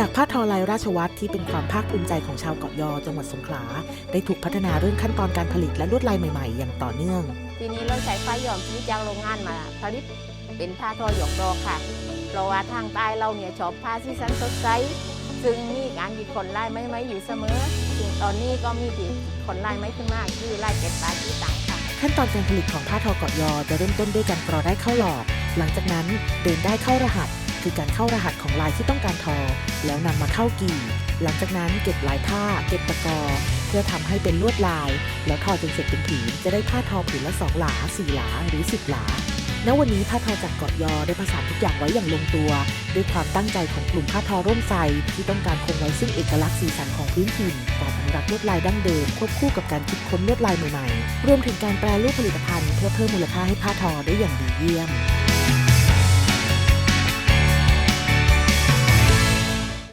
จากผ้าทอลายราชวัตรที่เป็นความภาคภูมิใจของชาวเกาะยอจังหวัดสงขลา ได้ถูกพัฒนาเรื่องขั้นตอนการผลิตและลวดลายใหม่ๆ อย่างต่อเนื่อง ทีนี้เราใช้ผ้าย้อมที่จากโรงงานมาผลิตเป็นผ้าทอหยกดอกค่ะ เพราะว่าทางใต้เราเนี่ยชอบผ้าที่สันสดใสซึ่งมีการหยิบขนลายไม้ไม้อยู่เสมอซึ่งตอนนี้ก็มีที่ขนลายไม้ขึ้นมากคือลายเก็บปลาที่ต่างค่ะ ขั้นตอนการผลิตของผ้าทอเกาะยอจะเริ่มต้นด้วยการกรอได้เข้าหลอก หลังจากนั้นเดินได้เข้ารหัส คือการเข้ารหัสของลายที่ต้องการทอ แล้วนำมาเข้ากี่ หลังจากนั้นเก็บลายผ้า เก็บตะกอ เพื่อทำให้เป็นลวดลาย แล้วทอจนเสร็จเป็นผืนจะได้ผ้าทอผืนละ 2 หลา 4 หลาหรือ 10 หลาณวันนี้ผ้าทอจากเกาะยอได้ประสานทุกอย่างไว้อย่างลงตัว ด้วยความตั้งใจของกลุ่มผ้าทอร่มไทรที่ต้องการคงไว้ซึ่งเอกลักษณ์สีสันของพื้นถิ่นการอนุรักษ์ลวดลายดั้งเดิมควบคู่กับการคิดค้นลวดลายใหม่ๆ รวมถึงการแปรรูปผลิตภัณฑ์เพื่อเพิ่มมูลค่าให้ผ้าทอได้อย่างดีเยี่ยม